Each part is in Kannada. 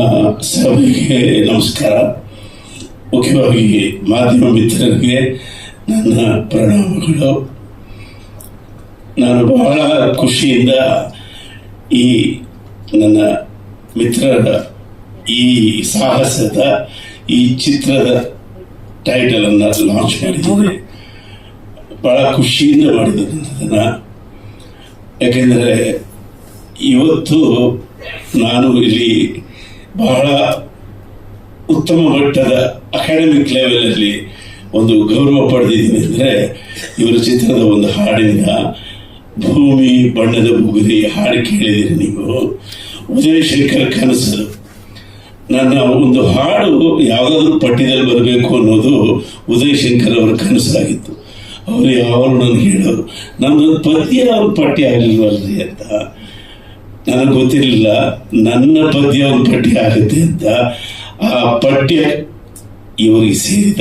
ಸಭೆಗೆ ನಮಸ್ಕಾರ. ಮುಖ್ಯವಾಗಿ ಮಾಧ್ಯಮ ಮಿತ್ರರಿಗೆ ನನ್ನ ಪ್ರಣಾಮಗಳು. ನಾನು ಬಹಳ ಖುಷಿಯಿಂದ ಈ ನನ್ನ ಮಿತ್ರರ ಈ ಸಾಹಸದ ಈ ಚಿತ್ರದ ಟೈಟಲ್ ಅನ್ನ ಲಾಂಚ್ ಮಾಡಿದ್ದೀನಿ. ಬಹಳ ಖುಷಿಯಿಂದ ಮಾಡಿದ ಅದನ್ನು ಯಾಕೆಂದರೆ ಇವತ್ತು ನಾನು ಇಲ್ಲಿ ಬಹಳ ಉತ್ತಮ ಮಟ್ಟದ ಅಕಾಡೆಮಿಕ್ ಲೆವೆಲಲ್ಲಿ ಒಂದು ಗೌರವ ಪಡೆದಿದ್ದೀನಿ ಅಂದರೆ ಇವರ ಚಿತ್ರದ ಒಂದು ಹಾಡಿನ ಭೂಮಿ ಬಣ್ಣದ ಬುಗುರಿ ಹಾಡು ಕೇಳಿದಿರಿ ನೀವು. ಉದಯ ಶೇಖರ್ ಕನಸು. ನನ್ನ ಒಂದು ಹಾಡು ಯಾವುದಾದ್ರೂ ಪಠ್ಯದಲ್ಲಿ ಬರಬೇಕು ಅನ್ನೋದು ಉದಯ ಶಂಕರ್ ಅವರ ಕನಸಾಗಿತ್ತು. ಅವರು ಯಾವಾಗಲೂ ನನಗೆ ಹೇಳೋರು. ನಮ್ಮದೊಂದು ಪದ್ಯ ಅವ್ರ ಪಠ್ಯ ಆಗಲಿಲ್ವಲ್ರಿ ಅಂತ. ನನಗೆ ಗೊತ್ತಿರಲಿಲ್ಲ. ನನ್ನ ಪದ್ಯ ಒಂದು ಪಠ್ಯ ಆಗುತ್ತೆ ಅಂತ. ಆ ಪಠ್ಯ ಇವರಿಗೆ ಸೇರಿದ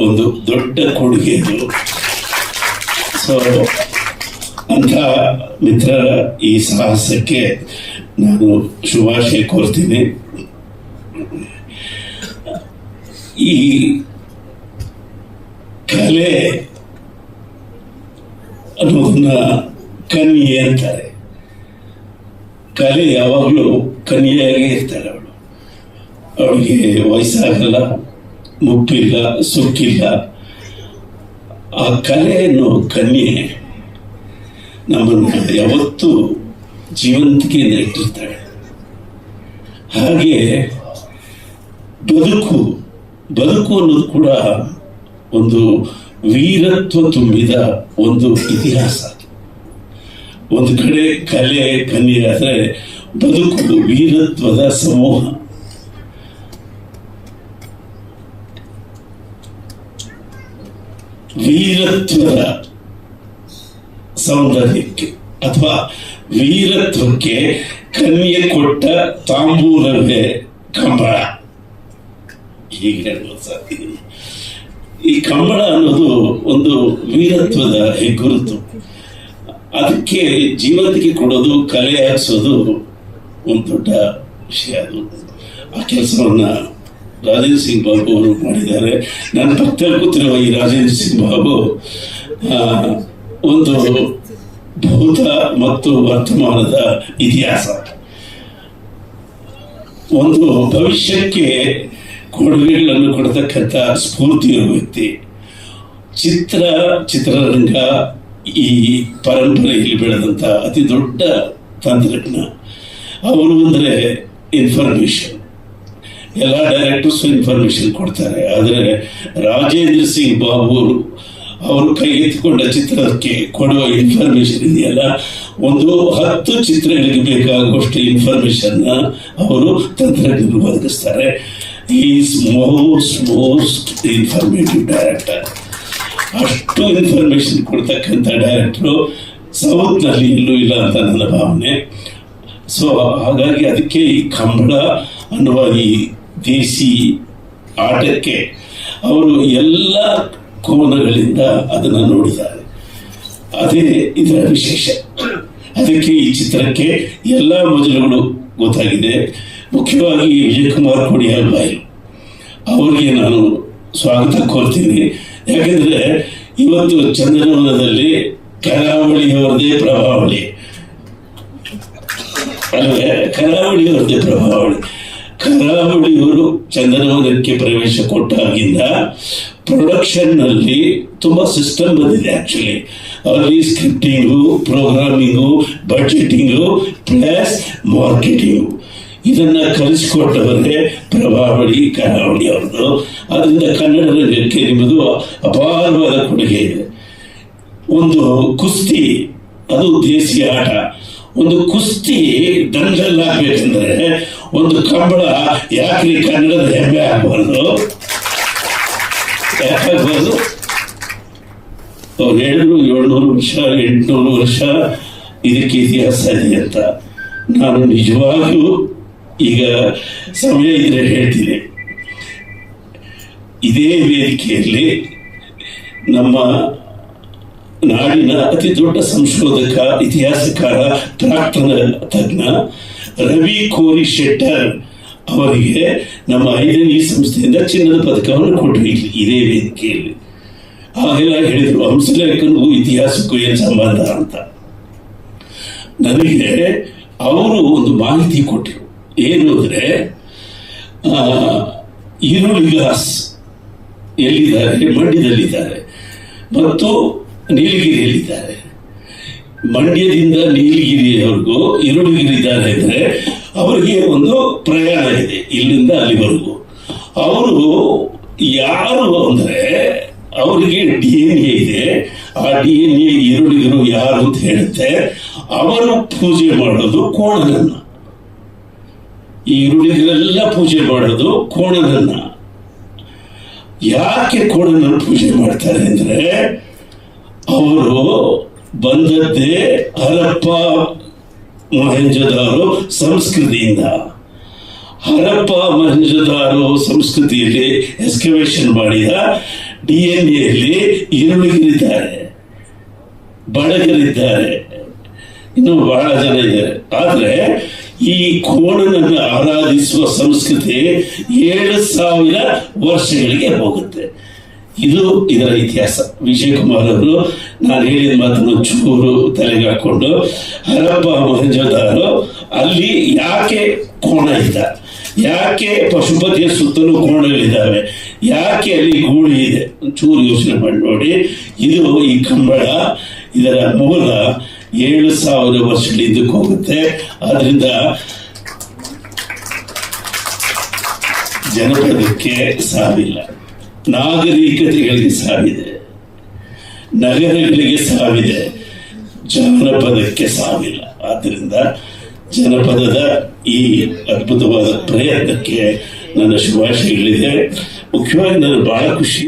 ಒಂದು ದೊಡ್ಡ ಕೊಡುಗೆ ಇದು ಸೊ ಅಂಥ ಮಿತ್ರರ ಈ ಸಾಹಸಕ್ಕೆ ನಾನು ಶುಭಾಶಯ ಕೋರ್ತೀನಿ. ಈ ಕಲೆ ಅನ್ನೋದನ್ನ ಕನ್ಯೆ ಅಂತಾರೆ. ಕಲೆ ಯಾವಾಗಲೂ ಕನ್ಯೆಯಾಗೇ ಇರ್ತಾಳೆ ಅವಳು. ಅವಳಿಗೆ ವಯಸ್ಸಾಗಲ್ಲ ಮುಪ್ಪಿಲ್ಲ ಸುಕ್ಕಿಲ್ಲ ಆ ಕಲೆಯನ್ನು ಕನ್ಯೆ ನಮ್ಮನ್ನು ಯಾವತ್ತೂ ಜೀವಂತಿಕೆಯಿಂದ ಇಟ್ಟಿರ್ತಾಳೆ ಹಾಗೆ ಬದುಕು ಬದುಕು ಅನ್ನೋದು ಕೂಡ ಒಂದು ವೀರತ್ವ ತುಂಬಿದ ಒಂದು ಇತಿಹಾಸ. ಒಂದು ಕಡೆ ಕಲೆ ಕನ್ಯೆ ಆದರೆ ಬದುಕು ವೀರತ್ವದ ಸಮೂಹ. ವೀರತ್ವದ ಸೌಂದರ್ಯಕ್ಕೆ ಅಥವಾ ವೀರತ್ವಕ್ಕೆ ಕನ್ಯೆ ಕೊಟ್ಟ ತಾಂಬೂರವೇ ಕಂಬಳ. ಹೀಗೆ ಹೇಳ್ಬೋದು ಈ ಕಂಬಳ ಅನ್ನೋದು ಒಂದು ವೀರತ್ವದ ಹೆಗ್ಗುರುತು. ಅದಕ್ಕೆ ಜೀವಂತಿಕೆ ಕೊಡೋದು, ಕಲೆ ಹಾಕ್ಸೋದು ಒಂದು ದೊಡ್ಡ ವಿಷಯ ಅದು. ಆ ಕೆಲಸವನ್ನ ರಾಜೇಂದ್ರ ಸಿಂಗ್ ಬಾಬು ಅವರು ಮಾಡಿದ್ದಾರೆ. ನನ್ನ ಭಕ್ತ ಕೂತಿರುವ ಈ ರಾಜೇಂದ್ರ ಸಿಂಗ್ ಬಾಬು ಒಂದು ಭೂತ ಮತ್ತು ವರ್ತಮಾನದ ಇತಿಹಾಸ. ಒಂದು ಭವಿಷ್ಯಕ್ಕೆ ಕೊಡುಗೆಗಳನ್ನು ಕೊಡತಕ್ಕಂಥ ಸ್ಫೂರ್ತಿಯ ವ್ಯಕ್ತಿ. ಚಿತ್ರ, ಚಿತ್ರರಂಗ ಈ ಪರಂಪರೆಯಲ್ಲಿ ಬೆಳೆದಂಥ ಅತಿ ದೊಡ್ಡ ತಂತ್ರಜ್ಞ. ಅವರು ಅಂದರೆ ಇನ್ಫಾರ್ಮೇಶನ್ ಎಲ್ಲ ಡೈರೆಕ್ಟರ್ಸ್ ಇನ್ಫಾರ್ಮೇಶನ್ ಕೊಡ್ತಾರೆ. ಆದರೆ ರಾಜೇಂದ್ರ ಸಿಂಗ್ ಬಾಬು ಅವರು ಅವರು ಕೈಗೆತ್ತಿಕೊಂಡ ಚಿತ್ರಕ್ಕೆ ಕೊಡುವ ಇನ್ಫಾರ್ಮೇಶನ್ ಇದೆಯಲ್ಲ, ಒಂದು ಹತ್ತು ಚಿತ್ರಗಳಿಗೆ ಬೇಕಾಗುವಷ್ಟು ಇನ್ಫಾರ್ಮೇಶನ್ ಅವರು ತಂತ್ರಜ್ಞರು ಒದಗಿಸ್ತಾರೆ. Is most most informative director ಅಷ್ಟು ಇನ್ಫಾರ್ಮೇಶನ್ ಕೊಡ್ತಕ್ಕಂಥ ಡೈರೆಕ್ಟ್ರು ಸೌತ್ನಲ್ಲಿ ಎಲ್ಲೂ ಇಲ್ಲ ಅಂತ ನನ್ನ ಭಾವನೆ. ಸೊ ಹಾಗಾಗಿ ಅದಕ್ಕೆ ಈ ಕಂಬಳ ಅನ್ನುವ ಈ ದೇಸಿ ಆಟಕ್ಕೆ ಅವರು ಎಲ್ಲ ಕೋನಗಳಿಂದ ಅದನ್ನು ನೋಡಿದ್ದಾರೆ. ಅದೇ ಇದರ ವಿಶೇಷ. ಅದಕ್ಕೆ ಈ ಚಿತ್ರಕ್ಕೆ ಎಲ್ಲ ಮಜಲುಗಳು ಗೊತ್ತಾಗಿದೆ. ಮುಖ್ಯವಾಗಿ ವಿಜಯಕುಮಾರ್ ಕೊಡಿಯಾಲ್ ಬಾಯಿ. ಅವರಿಗೆ ನಾನು ಸ್ವಾಗತ ಕೋರ್ತೀನಿ. ಯಾಕೆಂದ್ರೆ ಇವತ್ತು ಚಂದನವನದಲ್ಲಿ ಕರಾವಳಿಯವರದೇ ಪ್ರಭಾವಳಿ. ಅಲ್ವೇ? ಕರಾವಳಿಯವರದೇ ಪ್ರಭಾವಳಿ. ಕರಾವಳಿಯವರು ಚಂದನವನಕ್ಕೆ ಪ್ರವೇಶ ಕೊಟ್ಟಾಗಿಂದ ಪ್ರೊಡಕ್ಷನ್ನಲ್ಲಿ ತುಂಬಾ ಸಿಸ್ಟಮ್ ಬಂದಿದೆ ಆಕ್ಚುಲಿ ಅಲ್ಲಿ scripting, programming budgeting plus marketing ಇದನ್ನ ಕಲಿಸಿಕೊಟ್ಟವರೇ ಪ್ರಭಾವಳಿ ಕರಾವಳಿ ಅವ್ರದ್ದು. ಅದರಿಂದ ಕನ್ನಡ ರಂಗಕ್ಕೆ ನಿಮ್ಮದು ಅಪಾರವಾದ ಕೊಡುಗೆ ಇದೆ. ಒಂದು ಕುಸ್ತಿ, ಅದು ದೇಸಿಯ ಆಟ. ಒಂದು ಕುಸ್ತಿ ದಂಗಲ್ಲಾಗಬೇಕಂದ್ರೆ ಒಂದು ಕಂಬಳ ಯಾಕ್ರಿ ಕನ್ನಡದ ಹೆಮ್ಮೆ ಆಗಬಾರ್ದು? ಯಾಕಾಗಬಾರ್ದು ಅವ್ರು ಹೇಳಿದ್ರು ಏಳ್ನೂರು ವರ್ಷ, ಎಂಟುನೂರು ವರ್ಷ ಇದಕ್ಕೆ ಇತಿಹಾಸ ಇದೆ ಅಂತ ನಾನು ನಿಜವಾಗ್ಲೂ ಈಗ ಸಮಯ ಇದ್ರೆ ಹೇಳ್ತೀನಿ. ಇದೇ ವೇದಿಕೆಯಲ್ಲಿ ನಮ್ಮ ನಾಡಿನ ಅತಿ ದೊಡ್ಡ ಸಂಶೋಧಕ, ಇತಿಹಾಸಕಾರ, ಪ್ರಾಕ್ತನ ತಜ್ಞ ರವಿ ಕೋರಿ ಶೆಟ್ಟರ್ ಅವರಿಗೆ ನಮ್ಮ ಐದನೇ ಸಂಸ್ಥೆಯಿಂದ ಚಿನ್ನದ ಪದಕವನ್ನು ಕೊಟ್ಟರು ಇಲ್ಲಿ, ಇದೇ ವೇದಿಕೆಯಲ್ಲಿ. ಹಾಗೆಲ್ಲ ಹೇಳಿದರು, ಹಂಸಲೇಖನಿಗೂ ಇತಿಹಾಸಕ್ಕೂ ಏನು ಸಂಬಂಧ ಅಂತ. ನನಗೆ ಅವರು ಒಂದು ಮಾಹಿತಿ ಕೊಟ್ಟರು ಏನು ಅಂದರೆ ಈರುಳ್ಳಿಗಾಸ್ ಎಲ್ಲಿದ್ದಾರೆ? ಮಂಡ್ಯದಲ್ಲಿದ್ದಾರೆ. ಮತ್ತು ನೀಲಗಿರಿಯಲ್ಲಿದ್ದಾರೆ. ಮಂಡ್ಯದಿಂದ ನೀಲಗಿರಿಯವರೆಗೂ ಈರುಳ್ಳಿಗಿರಿದ್ದಾರೆ ಅಂದರೆ ಅವರಿಗೆ ಒಂದು ಪ್ರಯಾಣ ಇದೆ ಇಲ್ಲಿಂದ ಅಲ್ಲಿವರೆಗೂ. ಅವರು ಯಾರು ಅಂದರೆ ಅವರಿಗೆ ಡಿ ಎನ್ ಎ ಇದೆ. ಆ ಡಿ ಎನ್ ಎ ಈರುಳ್ಳಿಗರು ಯಾರು ಅಂತ ಹೇಳುತ್ತೆ. ಅವರು ಪೂಜೆ ಮಾಡೋದು ಕೋಣನನ್ನ ಈ ಈರುಳ್ಳಿಗರೆಲ್ಲ ಪೂಜೆ ಮಾಡೋದು ಕೋಣನನ್ನ. ಯಾಕೆ ಕೋಣನನ್ನು ಪೂಜೆ ಮಾಡ್ತಾರೆ ಅಂದ್ರೆ ಅವರು ಬಂದದ್ದೇ ಹರಪ್ಪ ಮೊಹೆಂಜದಾರೋ ಸಂಸ್ಕೃತಿಯಿಂದ. ಹರಪ್ಪ ಮೊಹೆಂಜದಾರೋ ಸಂಸ್ಕೃತಿಯಲ್ಲಿ ಎಸ್ಕವೇಷನ್ ಮಾಡಿದ ಡಿ ಎನ್ ಎಲ್ಲಿ ಈರುಳ್ಳಿಗರಿದ್ದಾರೆ, ಬಡಗರಿದ್ದಾರೆ. ಇನ್ನು ಬಹಳ ಜನ ಇದ್ದಾರೆ. ಆದ್ರೆ ಈ ಕೋಣನನ್ನು ಆರಾಧಿಸುವ ಸಂಸ್ಕೃತಿ ಏಳು ಸಾವಿರ ವರ್ಷಗಳಿಗೆ ಹೋಗುತ್ತೆ. ಇದು ಇದರ ಇತಿಹಾಸ. ವಿಜಯ್ ಕುಮಾರ್ ಅವರು ನಾನು ಹೇಳಿದ ಮಾತನ್ನು ಚೂರು ತಲೆಗೆ ಹಾಕೊಂಡು ಹರಪ್ಪ ಮಹಜದಾರು ಅಲ್ಲಿ ಯಾಕೆ ಕೋಣ ಇದ್ದ ಯಾಕೆ ಪಶುಪತಿಯ ಸುತ್ತಲೂ ಕೋಣಗಳಿದ್ದಾವೆ? ಯಾಕೆ ಅಲ್ಲಿ ಗೂಳಿ ಇದೆ? ಚೂರು ಯೋಚನೆ ಮಾಡಿ ನೋಡಿ. ಇದು ಈ ಕಂಬಳ, ಇದರ ಮೂಲ ಏಳು ಸಾವಿರ ವರ್ಷಗಳು ಇದಕ್ಕೆ ಹೋಗುತ್ತೆ. ಆದ್ರಿಂದ ಜನಪದಕ್ಕೆ ಸಾವಿಲ್ಲ ನಾಗರಿಕತೆಗಳಿಗೆ ಸಾವಿದೆ ನಗರಗಳಿಗೆ ಸಾವಿದೆ ಜನಪದಕ್ಕೆ ಸಾವಿಲ್ಲ ಆದ್ದರಿಂದ ಜನಪದದ ಈ ಅದ್ಭುತವಾದ ಪ್ರಯತ್ನಕ್ಕೆ ನನ್ನ ಶುಭಾಶಯಗಳಿದೆ. ಮುಖ್ಯವಾಗಿ ನನಗೆ ಬಹಳ ಖುಷಿ